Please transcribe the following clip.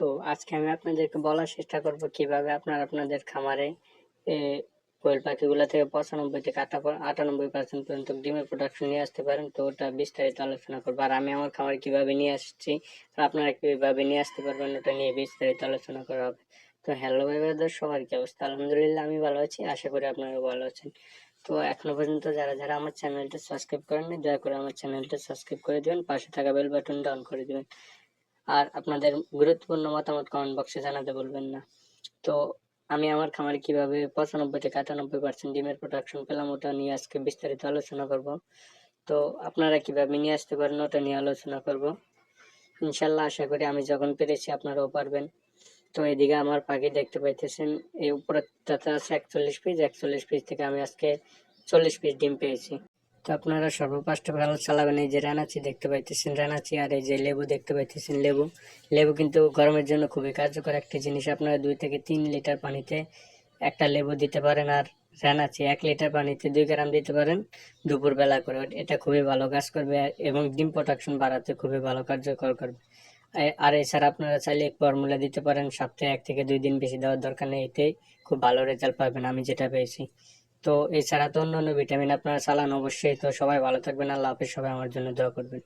তো আজকে আমি আপনাদেরকে বলার চেষ্টা করব কীভাবে আপনারা আপনাদের খামারে কোয়েল পাখিগুলো থেকে পঁচানব্বই থেকে আটা- আটানব্বই পার্সেন্ট পর্যন্ত ডিমের প্রোডাকশন নিয়ে আসতে পারেন। তো ওটা বিস্তারিত আলোচনা করব। আর আমি আমার খামারে কীভাবে নিয়ে আসছি আর আপনারা কীভাবে নিয়ে আসতে পারবেন, ওটা নিয়ে বিস্তারিত আলোচনা করা হবে। তো হ্যালো ভাই ব্রাদার সবার কি অবস্থা? আলহামদুলিল্লাহ, আমি ভালো আছি। আশা করি আপনারা ভালো আছেন। তো এখনও পর্যন্ত যারা যারা আমার চ্যানেলটা সাবস্ক্রাইব করেননি, দয়া করে আমার চ্যানেলটা সাবস্ক্রাইব করে দিবেন। পাশে থাকা বেল বাটনটা অন করে দিবেন। আর আপনাদের গুরুত্বপূর্ণ মতামত কমেন্ট বক্সে জানাতে বলবেন না। তো আমি আমার খামারে কীভাবে পঁচানব্বই থেকে আটানব্বই পার্সেন্ট ডিমের প্রোডাকশন পেলাম, ওটা নিয়ে আজকে বিস্তারিত আলোচনা করব। তো আপনারা কীভাবে নিয়ে আসতে পারেন, ওটা নিয়ে আলোচনা করব। ইনশাল্লাহ আশা করি আমি যখন পেরেছি, আপনারাও পারবেন। তো এদিকে আমার পাখি দেখতে পাইতেছেন, এই উপরটাতে আছে একচল্লিশ পিস একচল্লিশ পিস থেকে আমি আজকে চল্লিশ পিস ডিম পেয়েছি। তো আপনারা সর্বপাশটা ভালো চালাবেন। এই যে রানাচি দেখতে পাইতেছেন, রানাচি আর এই যে লেবু দেখতে পাইতেছেন, লেবু। লেবু কিন্তু গরমের জন্য খুবই কার্যকর একটা জিনিস। আপনারা দুই থেকে তিন লিটার পানিতে একটা লেবু দিতে পারেন আর রানাচি এক লিটার পানিতে দুই গ্রাম দিতে পারেন দুপুর বেলা করে। এটা খুবই ভালো কাজ করবে এবং ডিম প্রোডাকশন বাড়াতে খুবই ভালো কার্যকর করবে। আর এছাড়া আপনারা চাইলে ফর্মুলা দিতে পারেন। সপ্তাহে এক থেকে দুই দিন বেশি দেওয়ার দরকার নেই। এতে খুব ভালো রেজাল্ট পাবেন, আমি যেটা পেয়েছি। তো এছাড়া তো অন্যান্য ভিটামিন আপনারা চালান অবশ্যই। তো সবাই ভালো থাকবেন, আল্লাহ হাফেজ, সবাই আমার জন্য দোয়া করবেন।